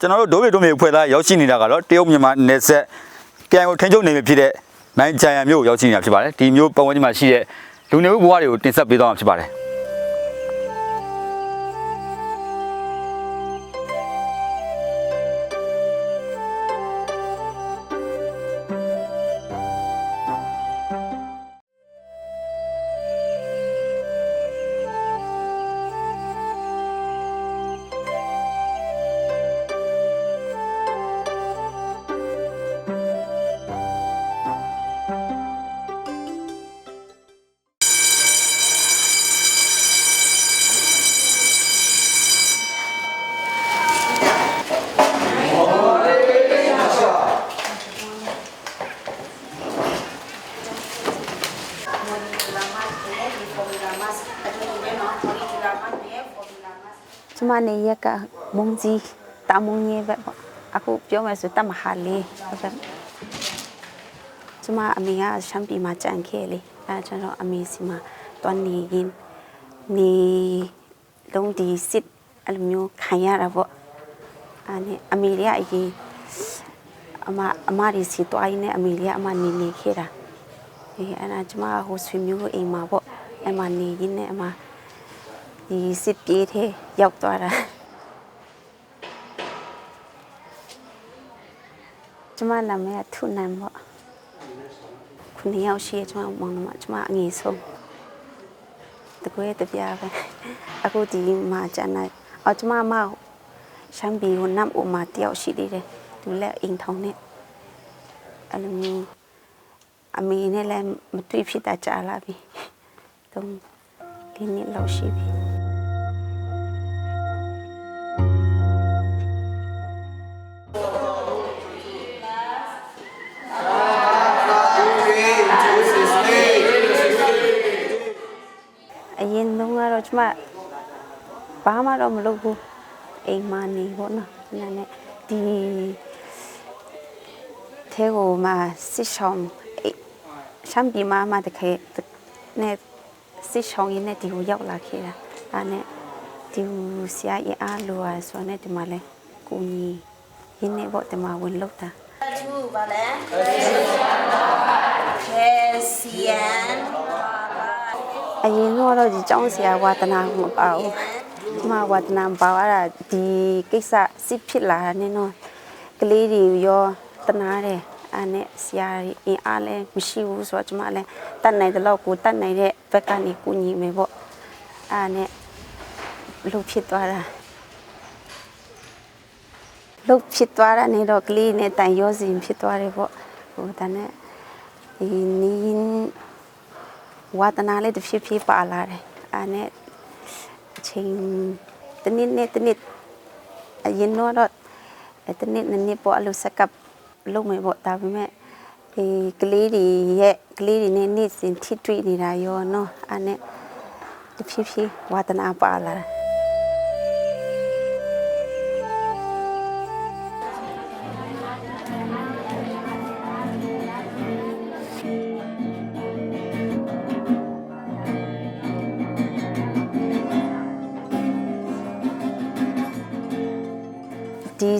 ကျွန်တော်တို့ဒိုးဘေဒိုးမေဖွဲ့သားရောက်ရှိနေတာကတော့တရုတ်မြန်မာနယ်စပ်ကြံကိုထိန်းချုပ်နေပြီဖြစ်တဲ့နိုင်ကြံရမျိုးကိုရောက်ရှိနေတာဖြစ်ပါတယ်ဒီမျိုးပတ်ဝန်းကျင်မှာရှိတဲ့လူနေမှုဘဝတွေကိုတင်ဆက်ပေးသွားမှာဖြစ်ပါတယ် မနေရက်ကမုံကြီးတာမုံကြီးပဲပေါ့အခုပြောမယ်ဆိုတတ်မဟာလေးဟုတ်ကဲ့ကျမအမေကရှမ်းပြည်မှာကြံခဲ့လေအဲကျွန်တော်အမေစီမှာတွန်းနေရင်နေလုံးဒီစစ်အဲ့လိုမျိုးခံရတာပေါ့အဲ့နဲ့အမေလေးကအရင်အမအမဒီစီတွားရင်းနဲ့အမေလေးကအမနေနေခဲ့တာအေးအဲ့ဒါကျမကဟိုဆွေမျိုးအိမ်မှာပေါ့အဲ့မှာနေရင်းနဲ့အမ ဒီစစ်ပြေးတဲ့ရောက်သွားတာကျမနာမည်ကထုနန်ပေါ့ခုနှစ်ယောက်ရှိရကျမမောင်နှမကျမအငယ်ဆုံးတကွဲတပြားပဲအခုဒီမှာကျန်တဲ့အော်ကျမမရှမ်းပြည်ကိုနမ်အိုမှာတယောက်ရှိသေးတယ်သူလည်းအိမ်ထောင်နဲ့အဲ့လိုမျိုးအမေနဲ့လည်းမတွေ့ဖြစ်တာကြာလာပြီတုံးလေးနှစ်လောက်ရှိပြီ တော့မလုပ်ဘူးအိမ်မှာနေပေါ့နော်နာနဲ့ဒီထဲကိုမှစစ်ဆောင်အိမ်ရှမ်းပြည်မှာမှတခဲနဲ့စစ်ဆောင်ရင်းနဲ့ဒီကိုရောက်လာခဲ့တာဒါနဲ့ဒီဆရာကြီးအားလိုရဆိုတော့ねဒီမှာလဲကိုကြီးရင်းနေပေါ့ဒီမှာဝင်လောက်တာ two ပါလဲကဲစီယန်အရင်ကတော့ဒီကျောင်းဆရာဝါသနာမပါဘူးဒီ မှာဝါသနာမပါရတာဒီကိစ္စစစ်ဖြစ်လာတာနဲ့တော့ကလေးတွေရောတနာတယ်အဲ့နဲ့ဆရာကြီးအင်အားလည်းမရှိဘူးဆိုတော့ကျွန်မလည်းတတ်နိုင်တဲ့လောက်ကိုတတ်နိုင်တဲ့ဘက်ကနေကူညီမယ်ပေါ့အဲ့နဲ့လှုပ်ဖြစ်သွားတာလှုပ်ဖြစ်သွားတာနေတော့ကလေးနဲ့တန်ရောစင်ဖြစ်သွားတယ်ပေါ့ဟိုတန်းနဲ့ဒီနင်းဝါသနာလေးတစ်ဖြည်းဖြည်းပါလာတယ်အဲနဲ့ အချိန်တစ်နည်းနဲ့တစ်နည်းအရင်တော့တော့တစ်နည်းနှစ်နည်းပေါ့အလိုစက်ကပ်လုံးမယ်ပေါ့ဒါပေမဲ့ဒီကလေးတွေရဲ့ကလေးတွေနဲ့နေ့စဉ်ထိတွေ့နေတာရောနော်အဲနဲ့တစ်ဖြည်းဖြည်းဝါသနာပါလာတယ်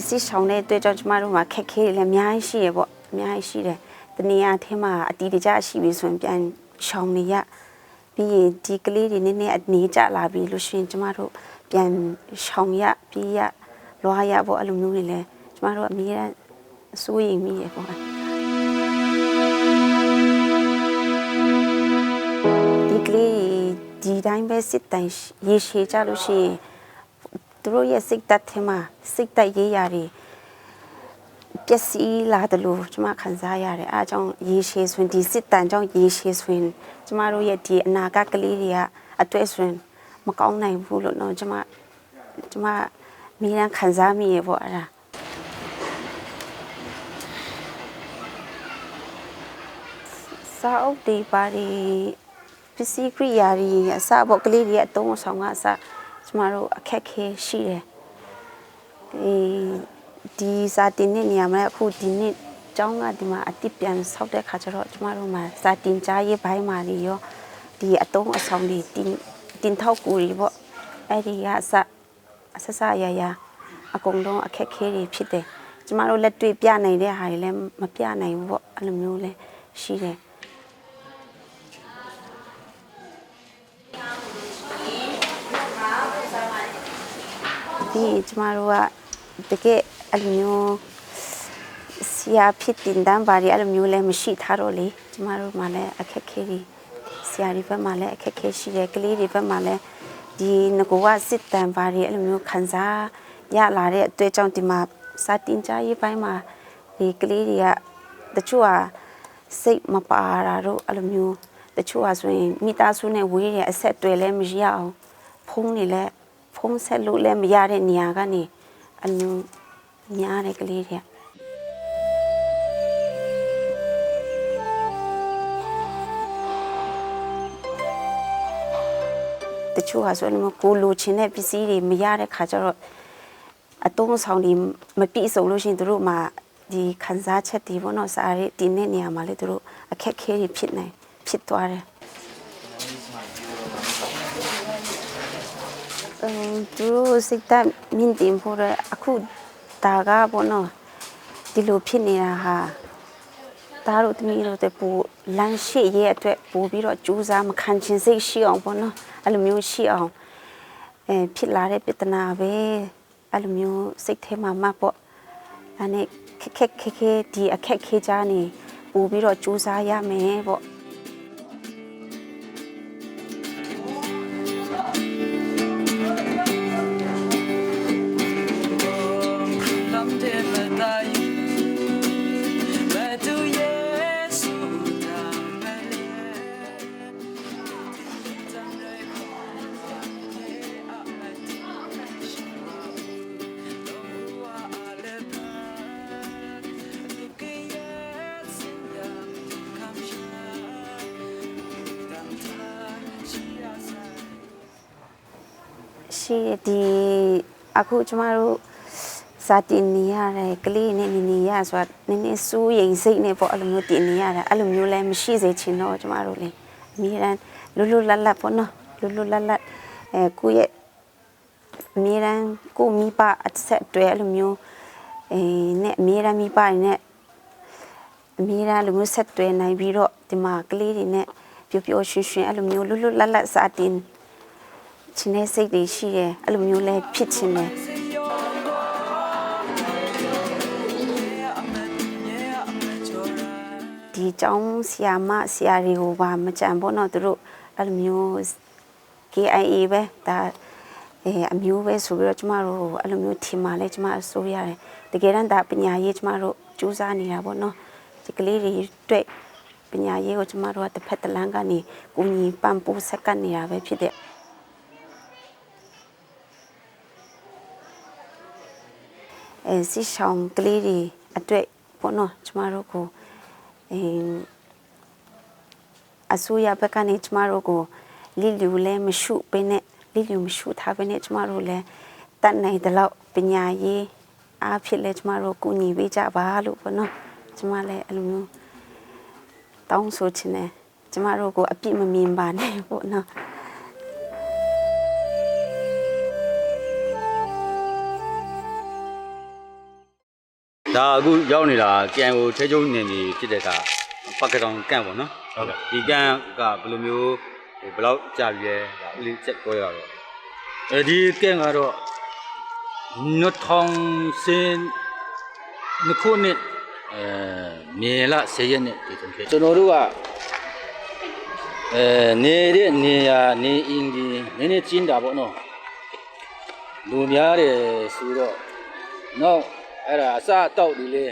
စစ်ဆောင်တဲ့အတွက်ကြောင့်ကျမတို့မှာခက်ခဲတွေလည်းအများကြီးရှိရပေါ့အများကြီးရှိတယ်တနေရာထဲမှာအတီးတကျရှိပြီဆိုရင်ပြန်ရှောင်နေရပြီးရင်ဒီကလေးတွေနည်းနည်းအနေကျလာပြီလို့ရှိရင်ကျမတို့ပြန်ရှောင်ရပြီးရလွားရပေါ့အဲ့လိုမျိုးတွေလည်းကျမတို့အမြဲတမ်းစိုးရိမ်မိရပေါ့ဒီကလေးဒီတိုင်းပဲစစ်တိုင်ရေရှည်ကြလို့ရှိရင် သူတို့ရဲ့စိတ်သက်ထဲမှာစိတ်သက်ရေးရာတွေပျက်စီးလာတယ်လို့ကျွန်မခံစားရတယ်အားကြောင့်ရေရှည်ဆိုရင်ဒီစစ်တန်ကြောင့်ရေရှည်ဆိုရင်ကျွန်မတို့ရဲ့ဒီအနာဂတ်ကလေးတွေကအတွေ့ဆိုရင်မကောင်းနိုင်ဘူးလို့တော့ကျွန်မကျွန်မမိန်းခံစားမိရပေါ့အဲ့ဒါစာအုပ်တွေပါတွေပစ္စည်းကိရိယာတွေအစပေါ့ကလေးတွေရဲ့အသုံးအဆောင်ကအစ ကျမတို့အခက်ခဲရှိတယ်ဒီဒီစာတင်တဲ့နေရာမှာအခုဒီနေ့ကျောင်းကဒီမှာအတိပြန်ဆောက်တဲ့ခါကျတော့ကျမတို့မှာစာတင်ကြားရေးဘိုင်းမှာတွေရောဒီအတုံးအဆောင်တွေတင်တင်ထောက်ကူတွေပေါ့အဲ့ဒီကအစအဆဆရရအကုန်လုံးအခက်ခဲတွေဖြစ်တယ်ကျမတို့လက်တွေ့ပြနိုင်တဲ့ဟာတွေလည်းမပြနိုင်ဘူးပေါ့အဲ့လိုမျိုးလည်းရှိတယ် ပြီးရင်ကျမတို့ကတကယ်အဲ့လိုမျိုးဆရာဖြစ်တင်တန်းပါရီအဲ့လိုမျိုးလည်းမရှိထားတော့လေကျမတို့မှလည်းအခက်ခဲတွေဆရာတွေဘက်မှလည်းအခက်ခဲရှိတယ်ကလေးတွေဘက်မှလည်းဒီငကောကစစ်တမ်းပါရီအဲ့လိုမျိုးခံစားရလာတဲ့အတွက်ကြောင့်ဒီမှာစာတင်ကြားရေးပိုင်းမှာဒီကလေးတွေကတချို့ကစိတ်မပါတာတို့အဲ့လိုမျိုးတချို့ကဆိုရင်မိသားစုနဲ့ဝေးတဲ့အဆက်အတွေလည်းမရအောင်ဖုန်းတွေလည်း ဖုံးဆက်လို့လည်းမရတဲ့နေရာကနေအလူများတဲ့ကလေးတွေကတချို့ဟာဆိုလို့ကိုလိုချင်တဲ့ပစ္စည်းတွေမရတဲ့ခါကျတော့အတုံးဆောင်တွေမပြည့်စုံလို့ရှိရင်တို့မှဒီခန်းစားချက်တွေဘောနော်စားရတဲ့နေနေရာမှာလေတို့အခက်ခဲတွေဖြစ်နိုင်ဖြစ်သွားတယ် အမ် သူတို့စိတ်သက်မြင့်တင်ဖို့ရအခုဒါကဘောနော်ဒီလိုဖြစ်နေတာဟာဒါတို့တမီးတို့တဲ့ပူလမ်းရှိရဲ့အတွက်ပို့ပြီးတော့ကြိုးစားမခံချင်စိတ်ရှိအောင်ဘောနော်အဲ့လိုမျိုးရှိအောင်အဲဖြစ်လာတဲ့ပြဿနာပဲအဲ့လိုမျိုးစိတ်ထဲမှာမှတ်ပေါ့ဒါနဲ့ခက်ခက်ခဲခဲဒီအခက်ခဲကြနေပို့ပြီးတော့ကြိုးစားရမယ်ပေါ့ အခုကျမတို့စာတင်နေရတဲ့ကလေးနဲ့နေနေရဆိုတာနည်းနည်းစူးရိမ်စိတ်နဲ့ပေါ့အဲ့လိုမျိုးတင်နေရတာအဲ့လိုမျိုးလည်းမရှိစေချင်တော့ကျမတို့လေအမြဲတမ်းလွတ်လွတ်လပ်လပ်ပေါ့နော်လွတ်လွတ်လပ်လပ်အဲကိုယ့်ရဲ့အမြဲတမ်းကိုယ့်မိဘအဆက်အတွဲအဲ့လိုမျိုးအဲနဲ့အမြဲတမ်းမိဘတွေနဲ့အမြဲတမ်းလိုမျိုးဆက်တွဲနိုင်ပြီးတော့ဒီမှာကလေးတွေနဲ့ပျော်ပျော်ရွှင်ရွှင်အဲ့လိုမျိုးလွတ်လွတ်လပ်လပ်စာတင် ချင်တဲ့စိတ်တွေရှိတယ်အဲ့လိုမျိုးလဲဖြစ်ချင်တယ်ဒီเจ้าဆရာမဆရာတွေကိုပါမကြံဘောတော့သူတို့အဲ့လိုမျိုး KIA ပဲဒါအဲအမျိုးပဲဆိုပြီးတော့ကျမတို့အဲ့လိုမျိုးထင်မှလဲကျမအစိုးရတယ်တကယ်တမ်းဒါပညာရေးကျမတို့စူးစမ်းနေတာပေါ့နော်ဒီကလေးတွေတွေ့ပညာရေးကိုကျမတို့ကတစ်ဖက်တစ်လမ်းကနေကူညီပံ့ပိုးဆက်ကပ်နေတာပဲဖြစ်တဲ့ အဲစီဆောင်ကလေးတွေအတွက်ပေါ့နော်ကျမတို့ကိုအင်းအစိုးရဘက်ကနေကျမတို့ကိုလီလူလည်းမရှုဘဲနဲ့လီလူမရှုထားဘဲနဲ့ကျမတို့လည်းတတ်နိုင်တဲ့လောက်ပညာရေးအားဖြင့်လည်းကျမတို့ကူညီပေးကြပါလို့ပေါ့နော်ကျမလည်းအဲ့လိုမျိုးတောင်းဆိုချင်တယ်ကျမတို့ကိုအပြစ်မမြင်ပါနဲ့ပေါ့နော် ဒါအခုရောက်နေတာကန်ကိုထဲကျုံနေနေဖြစ်တဲ့ကပတ်ကတောင်ကန့်ပေါ့နော်ဟုတ်ကဲ့ဒီကန့်ကဘယ်လိုမျိုးဟိုဘယ်လောက်ကြာပြီလဲဒါဦးလေးချက်ပြောရတော့အဲဒီကဲကတော့နတ်ထောင်စင်နခုနှစ်အဲမြေလဆယ်ရက်နဲ့ဒီတုန်းကကျွန်တော်တို့ကအဲနေတဲ့နေရာနေအင်းဒီနည်းနည်းကျင်းတာပေါ့နော်လူများတယ်ဆိုတော့နောက် အဲ့ဒါအစအတော့ဒီလေ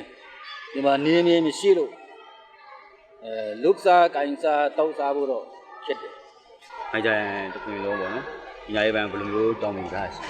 ဒီမှာနေနေမရှိလို့အဲလုကစားကိုင်စားတောက်စားဖို့တော့ဖြစ်တယ်အဲကြရင်တစ်ခွင်လုံးပေါ့နော်ပညာရေးပိုင်းဘယ်လိုမျိုးတောင်းပန်ထားရှိ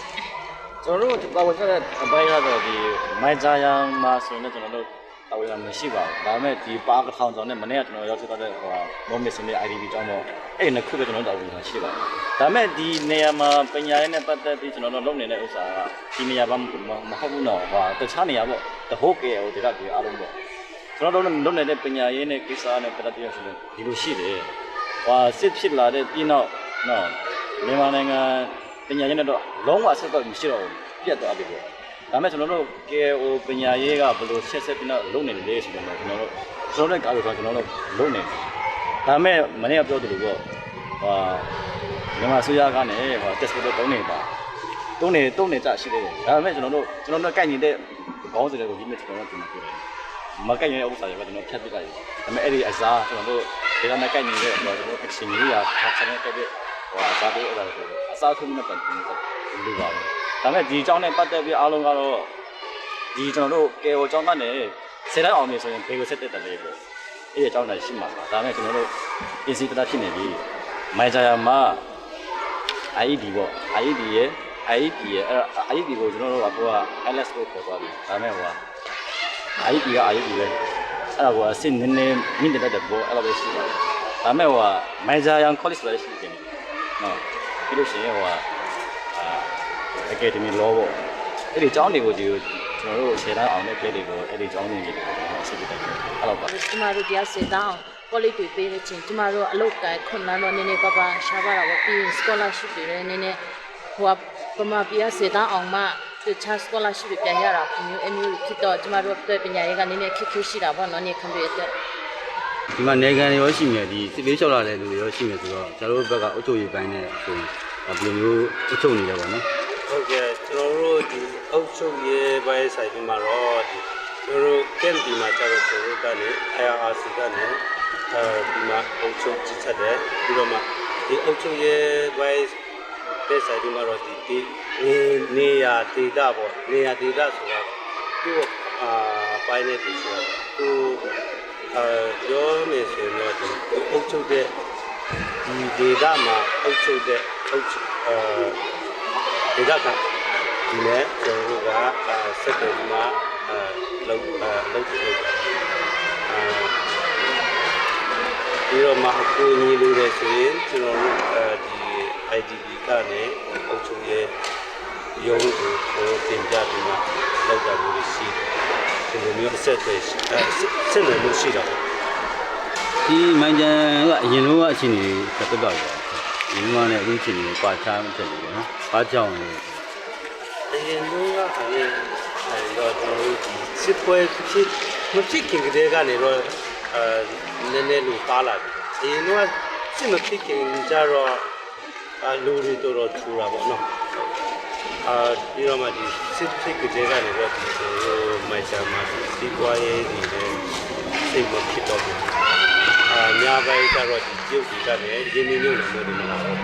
ကျွန်တော်တို့ပါဝင်ဆက်တဲ့အပိုင်းကတော့ဒီမိုင်ဂျာယန်မှာဆိုရင်ကျွန်တော်တို့ ပါဝင်လာမရှိပါဘူး။ဒါပေမဲ့ဒီပါကထောင်ဆောင်နဲ့မနေ့ကကျွန်တော်ရောက်ဆက်တဲ့ဟိုမောမစ်စင်တဲ့ IDB ကျောင်းတော့အဲ့ဒီနှစ်ခုပဲကျွန်တော်တို့တာဝန်လာရှိပါတယ်။ဒါပေမဲ့ဒီနေရာမှာပညာရေးနဲ့ပတ်သက်ပြီးကျွန်တော်တို့လုပ်နေတဲ့ဥစ္စာကဒီနေရာဘာမဟုတ်ဘူးနော်။ဟိုတခြားနေရာပေါ့။တဟိုးကဲဟိုဒေတာဒီအားလုံးပေါ့။ကျွန်တော်တို့လုပ်နေတဲ့ပညာရေးနဲ့ကိစ္စနဲ့ပတ်သက်ပြီးဆိုရင်ဒီလိုရှိတယ်။ဟိုစစ်ဖြစ်လာတဲ့ပြည်နောက်နော်မြန်မာနိုင်ငံပညာရေးနဲ့တော့လုံးဝဆက်တော့မရှိတော့ဘူးပြတ်သွားပြီပေါ့ ဒါပေမဲ့ကျွန်တော်တို့ KO ပညာရေးကဘယ်လိုဆက်ဆက်ပြီးတော့လုပ်နေလဲဆိုတော့ကျွန်တော်တို့ကျွန်တော်တို့ကားလို့ဆိုကျွန်တော်တို့လုပ်နေတယ်ဒါပေမဲ့မနေ့ကပြောသလိုပေါ့ဟာမြန်မာဆွေရကနေဟို test လို့တုံးနေပါတုံးနေတုံးနေကြရှိသေးတယ်ဒါပေမဲ့ကျွန်တော်တို့ကျွန်တော်တို့ကိုက်နေတဲ့ခေါင်းစတွေကိုဒီနေ့ကျွန်တော်တို့ပြန်ပြောတယ်မကိုက်နေတဲ့ဥစ္စာတွေကကျွန်တော်ဖြတ်ပစ်လိုက်တယ်ဒါပေမဲ့အဲ့ဒီအစားကျွန်တော်တို့ဒီကနေ့ကိုက်နေတဲ့ကျွန်တော်တို့ action ကြီးရာဖတ်ချင်တဲ့တဲ့ဟိုအစားတွေအဲ့ဒါတွေအစားဆုံးနဲ့ပတ်သက်ပြီးလူပါပဲ ဒါပေမဲ့ဒီအကြောင်းနဲ့ပတ်သက်ပြီးအားလုံးကတော့ဒီကျွန်တော်တို့ကေဝအကြောင်းကနေဆယ်တိုင်းအောင်နေဆိုရင်ဘေကိုဆက်တက်တယ်လေပေါ့အဲ့ဒီအကြောင်းတိုင်းရှိမှာပါဒါပေမဲ့ကျွန်တော်တို့ AC တတာဖြစ်နေပြီမိုင်ဂျာယာမှာ IED ပေါ့ IED ရဲ့ IED ရဲ့အဲ့ IED ကိုကျွန်တော်တို့ကကိုက LS ကိုခေါ်သွားပြီဒါပေမဲ့ဟိုက IED က IED ပဲအဲ့ဒါကအစ်နည်းနည်းမြင့်တက်တဲ့ဘောအဲ့လိုပဲရှိပါတယ်ဒါပေမဲ့ဟိုကမိုင်ဂျာယာ college လည်းရှိတယ်နော်ပြီးလို့ရှိရင်ဟိုကအာ academy law ပေါ့အဲ့ဒီအကြောင်းတွေကိုဒီကျွန်တော်တို့ခြေတန်းအောင်တဲ့ကလေးတွေကိုအဲ့ဒီအကြောင်းတွေကိုဆက်ပြီးတက်တယ်အဲ့လိုပါကျမတို့တရားစင်တောင်းကောလိပ်တွေပေးတဲ့ချင်းကျမတို့အလုပ်ကိုင်ခွန်လန်းတော့နည်းနည်းပါးပါးရှားပါတာပေါ့ပြီးရင် scholarship တွေလည်းနည်းနည်းဟိုကပမာပြစင်တောင်းအောင်မှတခြား scholarship တွေပြန်ရတာမျိုးအမျိုးဖြစ်တော့ကျမတို့အတွက်ပညာရေးကနည်းနည်းခက်ခဲရှိတာပေါ့နော်နေခံတွေအတွက်ဒီမှာနေကန်တွေရောရှိနေဒီစစ်ပေးလျှောက်လာတဲ့လူတွေရောရှိနေဆိုတော့ကျွန်တော်တို့ဘက်ကအုပ်ချုပ်ရေးပိုင်းနဲ့ဆိုရင်ဘယ်လိုမျိုးအုပ်ချုပ်နေလဲပေါ့နော် ဟုတ်ကဲ့ကျွန်တော်တို့ဒီအုပ်ချုပ်ရေးပိုင်းဆိုင်ပြီးမှာတော့ဒီကျွန်တော်တို့ကမ်ဒီမှာကျတော့ကျွန်တော်တို့ကနေ IRC ကနေအဲဒီမှာအုပ်ချုပ်ကြည့်ချက်တယ်ပြီးတော့မှဒီအုပ်ချုပ်ရေးပိုင်းတဲ့ဆိုင်ပြီးမှာတော့ဒီဒီနေနေရာဒေတာပေါ့နေရာဒေတာဆိုတော့သူ့အာပိုင်းနေပြီဆိုတော့သူအာပြောနေဆိုရင်တော့ဒီအုပ်ချုပ်တဲ့ဒီဒေတာမှာအုပ်ချုပ်တဲ့အုပ်ချုပ်အာ ဒီကကဒီနဲ့ကျွန်တော်တို့ကအာစက်တယ်မှာအာလောက်အာလောက်တယ်လောက်တယ်အာဒီတော့မအကူညီလို့လည်းဆိုရင်ကျွန်တော်တို့အဲဒီ IDP ကနေအုပ်ချုပ်ရေးရုံးကိုကျွန်တော်တင်ပြပြီးမှလောက်တာလို့ရှိတယ်ဒီလိုမျိုးအဆက်တွေအဲဆက်နေလို့ရှိတာပေါ့ဒီမိုင်ဂျန်ကအရင်တော့အချိန်ကြီးတက်တော့ တယ်ဒီမှာနဲ့အခုချိန်ကြီးကွာချမ်းဖြစ်နေတယ်နော်ဘာကြောင့်လဲအရင်တော့ကလည်းအဲတော့ကျွန်တော်တို့ဒီစစ်ပွဲဖြစ်မဖြစ်ခင်ကတည်းကနေတော့အဲနည်းနည်းလူပါလာတယ်အရင်တော့စစ်မဖြစ်ခင်ကျတော့အလူတွေတော်တော်ထူတာပေါ့နော်အာဒီတော့မှဒီစစ်ဖြစ်ကတည်းကနေတော့ဒီကျွန်တော်တို့မိုက်ချာမှာဒီစီးပွားရေးတွေနဲ့စိတ်မဖြစ်တော့ဘူး အာများပိုင်းကျတော့ဒီပြုတ်ဒီကလည်းရင်းနှီးနေလို့မလို့မလားဘူး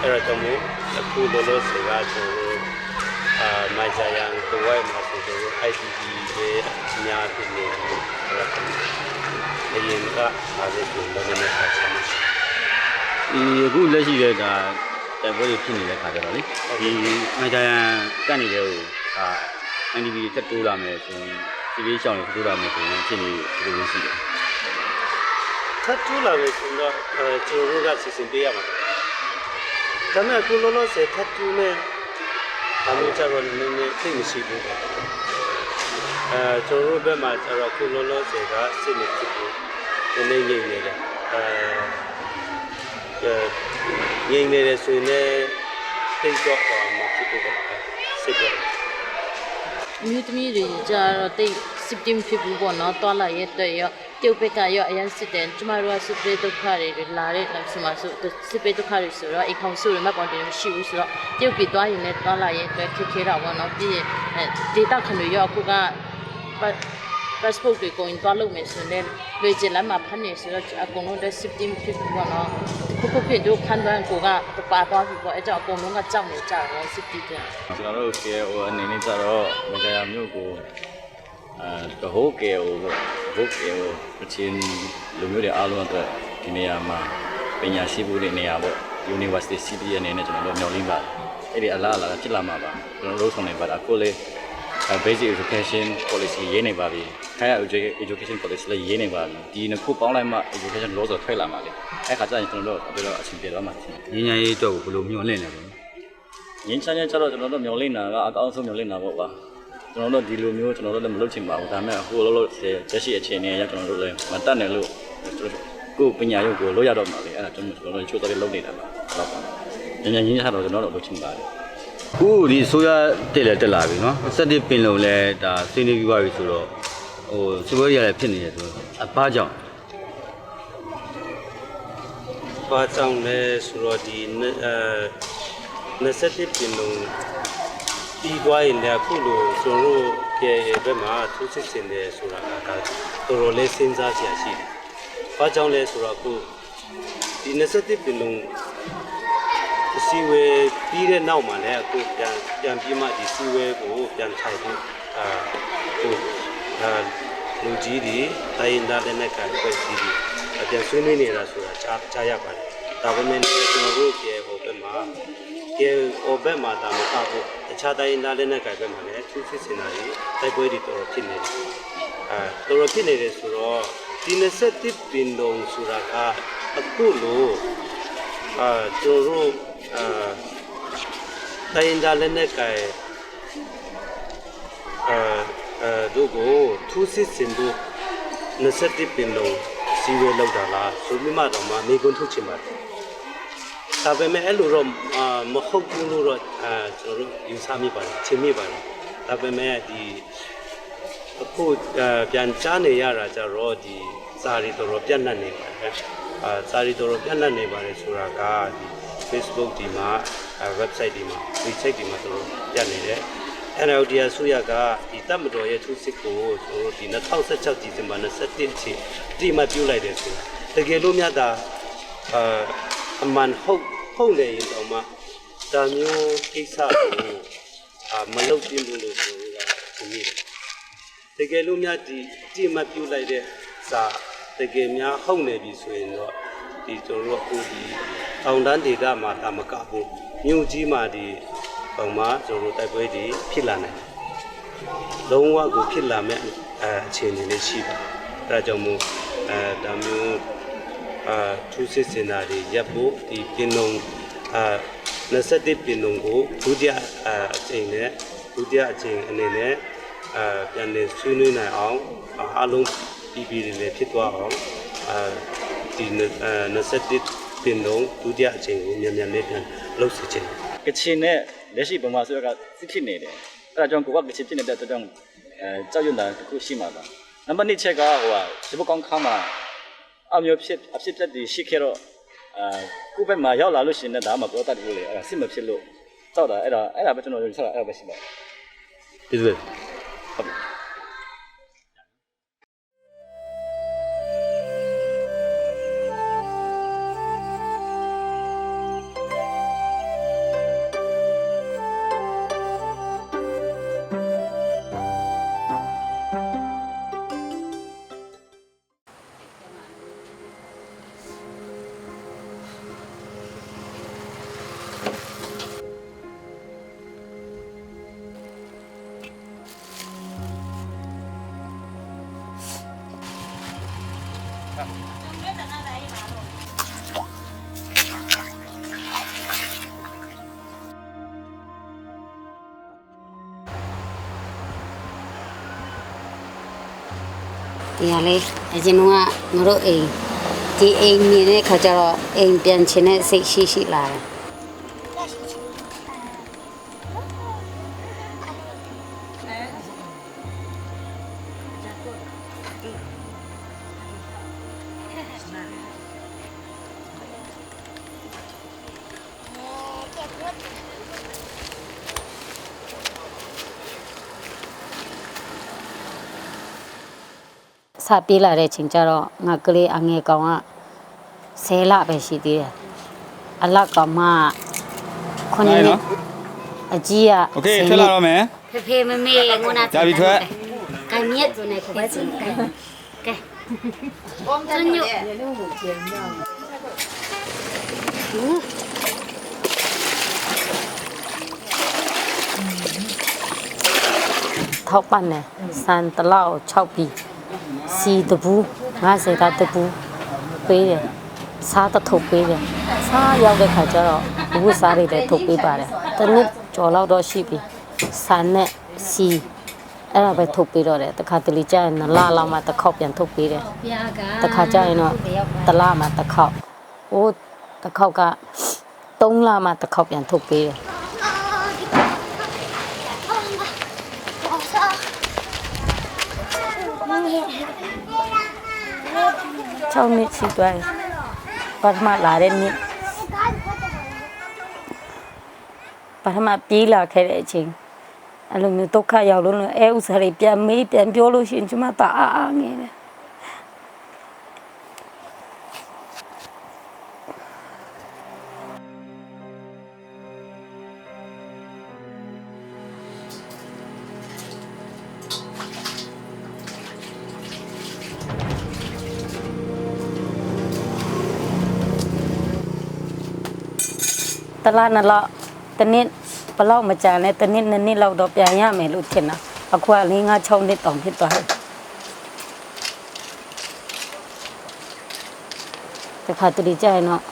အဲ့တော့ကျွန်တော်အခုလောလောဆယ်ကကျွန်တော်တို့အာမိုင်ဂျာယန်တဝိုင်းမှာဆိုတော့ IDP ရဲ့အများကြီးနေတယ်အဲ့ဒါအရင်ကအားလုံးကိုလည်းနည်းနည်းဆက်ချင်တယ်ဒီအခုလက်ရှိတဲ့ဒါတိုက်ပွဲတွေဖြစ်နေတဲ့ခါကြတော့လေဒီမိုင်ဂျာယန်တက်နေတဲ့ဟိုဒါ NDP တက်တိုးလာမယ်ဆိုရင်ဒီလေးရှောင်းတွေတိုးလာမယ်ဆိုရင်ဖြစ်နေဘယ်လိုရှိလဲ ထပ်ထူလာလို့ဆိုတော့အဲကျွန်တော်တို့ကစီစဉ်ပေးရမှာဒါပေမဲ့အခုလောလောဆယ်ထပ်ထူနဲ့အမျိုးကြတော့နည်းနည်းသိမရှိဘူးအဲကျွန်တော်တို့ဘက်မှာကျတော့အခုလောလောဆယ်ကစစ်နေဖြစ်ဘူးနည်းနည်းငြိမ်နေတယ်အဲငြိမ်နေတယ်ဆိုရင်လည်းသိတော့ဟောမှာဖြစ်ဘူးပေါ့စစ်တော့အမျိုးသမီးတွေကြတော့တိတ်စစ်တင်ဖြစ်ဘူးပေါ့နော်တွာလာရဲ့အတွက်ရော တရုတ်ဘက်ကရောအရင်စစ်တယ်ကျမတို့ကစစ်ပေးဒုက္ခတွေလာတဲ့နောက်ဆိုမှဆိုစစ်ပေးဒုက္ခတွေဆိုတော့အိမ်ခေါင်စုတွေမှတ်ပေါ်တယ်မရှိဘူးဆိုတော့တရုတ်ပြည်သွားရင်လည်းတွာလာရဲ့အတွက်ခက်ခဲတာပေါ့နော်ပြီးရင်ဒေတာခံတွေရောအခုက passport တွေကိုရင်သွားလုပ်မယ်ဆိုရင်လေချင်လမ်းမှာဖမ်းနေဆိုတော့အကုန်လုံးတဲ့စစ်တင်ဖြစ်ဘူးပေါ့နော်ခုခုဖြစ်တို့ခံသွားကိုကပါသွားပြီပေါ့အဲကြောင့်အကုန်လုံးကကြောက်နေကြတယ်စစ်တင်ကကျွန်တော်တို့ KO အနေနဲ့ကြတော့မကြရမြို့ကို အဲတဟိုး KO ပေါ့တဟိုး KO အချင်းလူမျိုးတွေအားလုံးအတွက်ဒီနေရာမှာပညာရှိဖို့တဲ့နေရာပေါ့ University City အနေနဲ့ကျွန်တော်တို့မျှော်လင့်ပါတယ်အဲ့ဒီအလားအလာဖြစ်လာမှာပါကျွန်တော်တို့ဆောင်နေပါတာအခုလေ basic education policy ရေးနေပါပြီ higher education policy လည်းရေးနေပါပြီဒီနှစ်ခုပေါင်းလိုက်မှ education law ဆိုထွက်လာမှာလေအဲ့ခါကျရင်ကျွန်တော်တို့ဘယ်လိုအဆင်ပြေတော့မှာလဲညီညာရေးအတွက်ကိုဘယ်လိုမျှော်လင့်လဲပေါ့ငင်းချမ်းချမ်းကျတော့ကျွန်တော်တို့မျောလင့်တာကအကောင်းဆုံးမျောလင့်တာပေါ့ကွာ ကျွန်တော်တို့ဒီလိုမျိုးကျွန်တော်တို့လည်းမလုပ်ချင်ပါဘူးဒါပေမဲ့အခုလောလောဆယ်တက်ရှိအခြေအနေအရကျွန်တော်တို့လည်းမတတ်နိုင်လို့ကိုယ်ပညာရုပ်ကိုလို့ရတော့မှာလေအဲ့ဒါကျွန်တော်တို့ချိုးတော်လေးလုပ်နေတာပါဟုတ်ပါဘူးညဉ့်ညဉ့်ရတော့ကျွန်တော်တို့လုပ်ချင်ပါတယ်ခုဒီအစိုးရတက်လဲတက်လာပြီနော်စက်တစ်ပင်လုံးလဲဒါဆွေးနွေးပြီးသွားပြီဆိုတော့ဟိုစပွဲရလည်းဖြစ်နေတယ်ဆိုတော့အဘာကြောင့်ဘာကြောင့်လဲဆိုတော့ဒီနအဲ27ပြင်လုံး ပြီးသွားရင်လည်းအခုလိုကျွန်တော်တို့ရဲ့ဘက်မှာသူစစ်စင်တယ်ဆိုတာကဒါတော်တော်လေးစဉ်းစားစရာရှိတယ်။ဘာကြောင့်လဲဆိုတော့အခုဒီ27ပြင်လုံးအစည်းအဝေးပြီးတဲ့နောက်မှာလည်းအခုပြန်ပြန်ပြီးမှဒီစည်းဝေးကိုပြန်ထိုင်ဖို့အာဟိုအာလူကြီးတွေတိုင်းရင်းသားလက်နက်ကိုင်ဖွဲ့စည်းတွေအပြန်ဆွေးနွေးနေတာဆိုတာကြားကြားရပါတယ်။ဒါပေမဲ့ကျွန်တော်တို့ကျေဟိုဘက်မှာ ကျေဟိုဘက်မှာဒါမဟုတ်ဘူးတခြားတိုင်းရင်းသားလက်နက်ကိုင်ဘက်မှာလည်းသူစစ်စင်တာတွေတိုက်ပွဲတွေတော်တော်ဖြစ်နေတယ်။အဲတော်တော်ဖြစ်နေတယ်ဆိုတော့ဒီ27ပင်လုံးဆိုတာကအခုလို့အာကျွန်တော်တို့အာတိုင်းဒါလည်းနဲ့ကဲအာအာတို့ကိုသူစစ်စင်တို့27ပင်လုံးစီဝဲလောက်တာလားဆိုပြီးမှတော့မနေကွန်းထုတ်ချင်ပါတယ် ဒါပေမဲ့အဲ့လိုတော့အာမဟုတ်ဘူးလို့တော့အာကျွန်တော်တို့ယူဆမိပါတယ်ချင်မိပါတယ်ဒါပေမဲ့ဒီအခုအာပြန်ကြားနေရတာကြတော့ဒီစာရီတော်တော်ပြတ်နှက်နေပါတယ်အာစာရီတော်တော်ပြတ်နှက်နေပါတယ်ဆိုတာကဒီ Facebook ဒီမှာအာ website ဒီမှာ website ဒီမှာတော်တော်ပြတ်နေတယ် NLD အစိုးရကဒီတပ်မတော်ရဲ့သူစစ်ကိုကျွန်တော်တို့ဒီ2016ဒီဇင်ဘာ27ချီတိမပြုတ်လိုက်တယ်ဆိုတာတကယ်လို့များတာအာ အမှန်ဟုတ်ဟုတ်နေရင်တော့မှဒါမျိုးကိစ္စကိုအာမလုပ်သင့်ဘူးလို့ဆိုတော့ဒီနေ့တကယ်လို့များဒီတိမပြုတ်လိုက်တဲ့စာတကယ်များဟုတ်နေပြီဆိုရင်တော့ဒီကျွန်တော်တို့အခုဒီတောင်တန်းဒေသမှာဒါမကဘူးမြို့ကြီးမှာဒီပုံမှာကျွန်တော်တို့တိုက်ပွဲတွေဖြစ်လာနိုင်တယ်လုံးဝကိုဖြစ်လာမဲ့အဲအခြေအနေလေးရှိပါတယ်အဲဒါကြောင့်မို့အဲဒါမျိုး အာသူစစ်စင်တာတွေရပ်ဖို့ဒီပင်လုံးအာ27ပင်လုံးကိုဒုတိယအချိန်နဲ့ဒုတိယအချိန်အနေနဲ့အာပြန်လည်ဆွေးနွေးနိုင်အောင်အားလုံးပြည်ပြည်တွေလည်းဖြစ်သွားအောင်အာဒီ27ပင်လုံးဒုတိယအချိန်ကိုမြန်မြန်လေးပြန်လှုပ်စီခြင်းကချင်နဲ့လက်ရှိဗမာဆိုရကစစ်ဖြစ်နေတယ်အဲ့ဒါကြောင့်ကိုကကချင်ဖြစ်နေတဲ့အတွက်ကြောင့်အဲကြောက်ရွံ့တာတစ်ခုရှိမှာပါနံပါတ်2ချက်ကဟိုဟာဒီဘကောင်းခါမှာ အမျိုးဖြစ်အဖြစ်ပြက်တွေရှိခဲ့တော့အဲကိုယ့်ဘက်မှာရောက်လာလို့ရှိရင်လည်းဒါမှပြောတတ်တယ်လေအဲ့ဒါစစ်မဖြစ်လို့ကြောက်တာအဲ့ဒါအဲ့ဒါပဲကျွန်တော်တို့ဆက်တာအဲ့ဒါပဲရှိပါဒီလိုဟုတ်ပြီ ဒီဟာလေးအရင်ကငါတို့အိမ်ဒီအိမ်မြင်တဲ့ခါကျတော့အိမ်ပြန်ချင်တဲ့စိတ်ရှိရှိလာတယ် ပြေးလာတဲ့ချိန်ကျတော့ငါကလေးအငယ်ကောင်ကဆဲလပဲရှိသေးတယ်အလောက်ကောင်မခုနှစ်နှစ်အကြီးက โอเคထွက်လာတော့မယ် ဖေဖေမမေငုံနာ ရပြီထွက် ကမြက်သူနဲ့ခပတ်စင်ကဲကဲပုံတညို့ထောက်ပံ့တယ်စံတလောက်6ပြီ စီတပူ50တာတပူပေးတယ်စားတစ်ထုပ်ပေးတယ်စားရောက်တဲ့ခါကျတော့ဘုစားတွေလည်းထုတ်ပေးပါတယ်တနစ်ကျော်လောက်တော့ရှိပြီစံနဲ့စီအဲ့ဒါပဲထုတ်ပေးတော့တယ်တခါတလေကျရင်နလလောက်မှတစ်ခေါက်ပြန်ထုတ်ပေးတယ်တခါကျရင်တော့တလမှတစ်ခေါက်ဟိုတစ်ခေါက်က3လမှတစ်ခေါက်ပြန်ထုတ်ပေးတယ် 6နှစ်ရှိသွားတယ်ပထမလာတဲ့နေ့ပထမပြေးလာခဲ့တဲ့အချိန်အဲ့လိုမျိုးဒုက္ခရောက်လို့အဲဥစ္စာတွေပြန်မေးပြန်ပြောလို့ရှိရင်ကျမတအားအားငယ်တယ် တလားနလောက်တနစ်ဘလောက်မကြံလဲတနစ်နှစ်နှစ်လောက်တော့ပြန်ရမယ်လို့ထင်တာအခုက၄၅6နှစ်တောင်ဖြစ်သွားတယ်တခါတလေကြာရင်တော့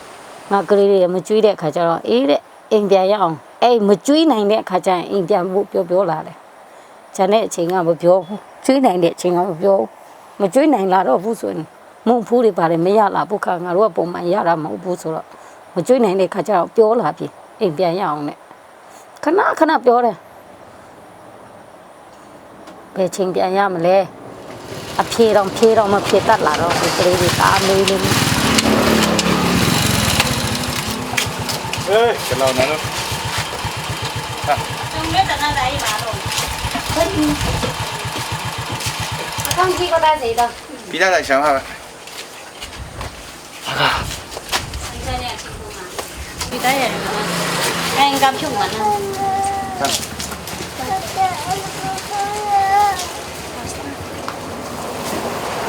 ငါကလေးတွေမကျွေးတဲ့အခါကျတော့အေးတဲ့အိမ်ပြန်ရအောင်အဲ့မကျွေးနိုင်တဲ့အခါကျရင်အိမ်ပြန်ဖို့ပြောပြောလာတယ်။ဂျန်တဲ့အချိန်ကမပြောဘူးကျွေးနိုင်တဲ့အချိန်ကမပြောဘူးမကျွေးနိုင်လာတော့ဘူးဆိုရင်မုံဖူးတွေပါတယ်မရလာဘူးခါငါတို့ကပုံမှန်ရတာမဟုတ်ဘူးဆိုတော့ မကျွေးနိုင်တဲ့ခါကျတော့ပြောလာပြီအိမ်ပြန်ရအောင်နဲ့ခဏခဏပြောတယ်ဘယ်ချိန်ပြန်ရမလဲအဖြေတော့ဖြေတော့မဖြေတတ်လာတော့ဒီကလေးတွေကားမေးနေတယ်အေးကျွန်တော်နော်အကောင့်ကြီးကိုတက်စီတော့ပြီးလာလိုက်ရှောင်းဟာပဲဒီတိုင်းရ တယ်အင်ကဖြုတ်မှာနော်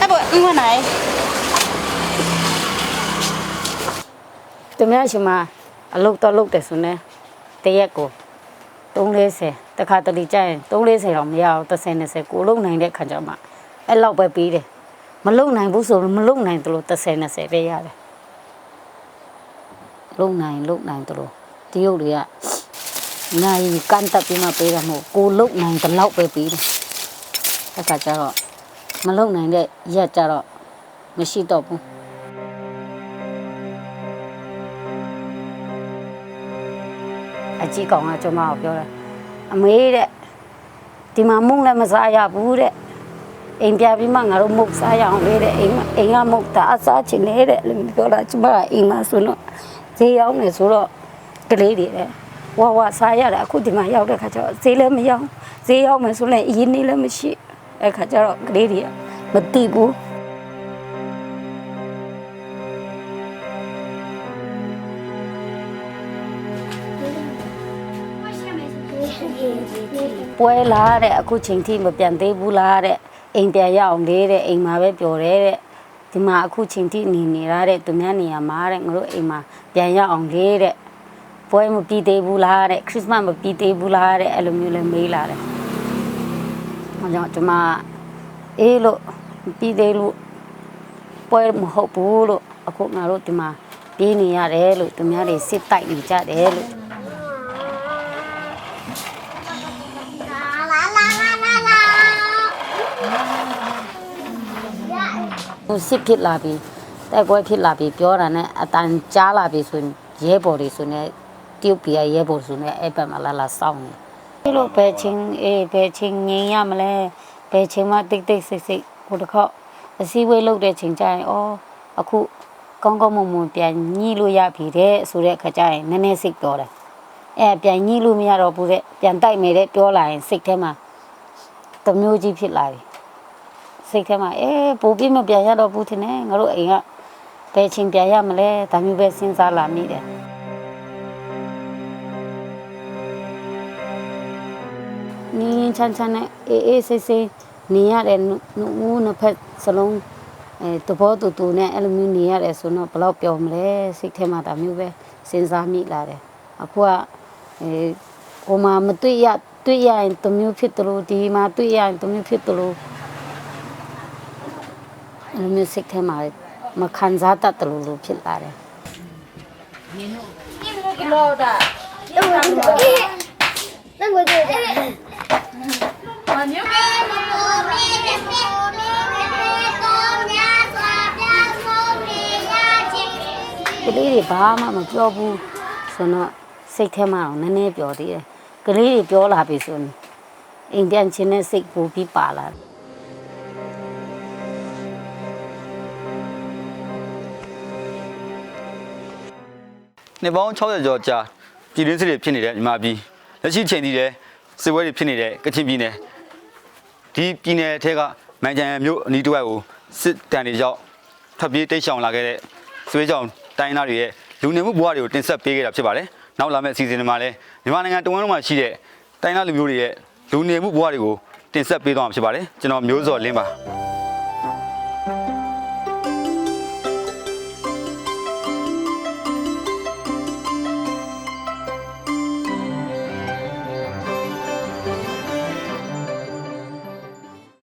အဲ့ဘအင်းဝင်နိုင်သူများရှင်မှာအလုတ်တော့လုတ်တယ်ဆိုနေတရက်ကို340တခါတလေကြာရင်340တော့မရအောင်30 20ကိုလုံနိုင်တဲ့ခါကျမှအဲ့လောက်ပဲပြီးတယ်မလုံနိုင်ဘူးဆိုလို့မလုံနိုင်တယ်လို့30 20ပဲရတယ် လုံနိုင်လုံနိုင်တယ်လို့တရုတ်တွေကနိုင်ကန်တပ်ပြီးမှပေးတာမဟုတ်ကိုလုံနိုင်တဲ့လောက်ပဲပြီးတယ်အဲ့ခါကျတော့မလုံနိုင်တဲ့ရက်ကျတော့မရှိတော့ဘူးအကြီးကောင်ကကျွန်မကိုပြောတယ်အမေတဲ့ဒီမှာမုံလည်းမစားရဘူးတဲ့အိမ်ပြပြီးမှငါတို့မုတ်စားရအောင်လေတဲ့အိမ်မှာအိမ်ကမုတ်တာအစားချင်နေတဲ့လို့ပြောတာကျွန်မကအိမ်မှာဆိုတော့ ဈေးရောက်နေဆိုတော့ကလေးတွေတဲ့ဝါဝါစားရတာအခုဒီမှာရောက်တဲ့ခါကျတော့ဈေးလည်းမရောက်ဈေးရောက်မယ်ဆိုလည်းအရင်နေ့လည်းမရှိအဲ့ခါကျတော့ကလေးတွေကမတိဘူးပွဲလာတဲ့အခုချိန်ထိမပြန်သေးဘူးလားတဲ့အိမ်ပြန်ရအောင်လေးတဲ့အိမ်မှာပဲပျော်တယ်တဲ့ ဒီမှာအခုချိန်ထိနေနေရတဲ့သူများနေရာမှာတဲ့ငါတို့အိမ်မှာပြန်ရအောင်လေးတဲ့ပွဲမပြီးသေးဘူးလားတဲ့ခရစ်စမတ်မပြီးသေးဘူးလားတဲ့အဲ့လိုမျိုးလည်းမေးလာတယ်။ဟောကြောင့်ကျွန်မအေးလို့မပြီးသေးလို့ပွဲမဟုတ်ဘူးလို့အခုငါတို့ဒီမှာပြေးနေရတယ်လို့သူများတွေစစ်တိုက်နေကြတယ်လို့ ဟိုစစ်ဖြစ်လာပြီတိုက်ပွဲဖြစ်လာပြီပြောတာနဲ့အတန်ကြားလာပြီဆိုရင်ရဲဘော်တွေဆိုနေတရုတ်ပြည်ရဲဘော်ဆိုနေအဲ့ဘက်မှာလာလာစောင်းနေဒီလိုပဲချင်းအေးပဲချင်းငင်းရမလဲပဲချင်းမတိတ်တိတ်ဆိတ်ဆိတ်ဟိုတစ်ခေါက်အစည်းအဝေးလုပ်တဲ့ချိန်ကျရင်ဩအခုကောင်းကောင်းမွန်မွန်ပြန်ညှိလို့ရပြီတဲ့ဆိုတဲ့အခါကျရင်နည်းနည်းစိတ်တော်တယ်အဲပြန်ညှိလို့မရတော့ဘူးတဲ့ပြန်တိုက်မယ်တဲ့ပြောလာရင်စိတ်ထဲမှာတစ်မျိုးကြီးဖြစ်လာပြီ စိတ်ထဲမှာအေးပိုပြီးမပြန်ရတော့ဘူးထင်တယ်ငါတို့အိမ်ကဘယ်ချိန်ပြန်ရမလဲဒါမျိုးပဲစဉ်းစားလာမိတယ်နီးချမ်းချမ်းနဲ့အေးအေးဆေးဆေးနေရတယ်နုနုနှစ်ဖက်စလုံးအဲတဘောတူတူနဲ့အဲ့လိုမျိုးနေရတယ်ဆိုတော့ဘယ်တော့ပျော်မလဲစိတ်ထဲမှာဒါမျိုးပဲစဉ်းစားမိလာတယ်အခုကအဲဟိုမှာမတွေ့ရတွေ့ရရင်တမျိုးဖြစ်တယ်လို့ဒီမှာတွေ့ရရင်တမျိုးဖြစ်တယ်လို့ အဲ့လိုမျိုးစိတ်ထဲမှာမခံစားတတ်တယ်လို့လို့ဖြစ်လာတယ်ကလေးတွေဘာမှမပြောဘူးဆိုတော့စိတ်ထဲမှာတော့နည်းနည်းပြောသေးတယ်ကလေးတွေပြောလာပြီဆိုရင်အိမ်ပြန်ချင်းတဲ့စိတ်ပူပြီးပါလာတယ် နှစ်ပေါင်း60ကျော်ကြာပြည်တွင်းစစ်တွေဖြစ်နေတဲ့မြန်မာပြည်လက်ရှိချိန်ထိလည်းစစ်ပွဲတွေဖြစ်နေတဲ့ကချင်ပြည်နယ်ဒီပြည်နယ်ထဲကမန်ဂျန်မြို့အနီးတစ်ဝိုက်ကိုစစ်တမ်းတွေကြောင့်ထွက်ပြေးတိတ်ရှောင်လာခဲ့တဲ့ဆွေးကြောင်တိုင်းသားတွေရဲ့လူနေမှုဘဝတွေကိုတင်ဆက်ပေးခဲ့တာဖြစ်ပါတယ်။နောက်လာမယ့်အစီအစဉ်တွေမှာလည်းမြန်မာနိုင်ငံတဝန်းလုံးမှာရှိတဲ့တိုင်းသားလူမျိုးတွေရဲ့လူနေမှုဘဝတွေကိုတင်ဆက်ပေးသွားမှာဖြစ်ပါတယ်။ကျွန်တော်မျိုးစော်လင်းပါ။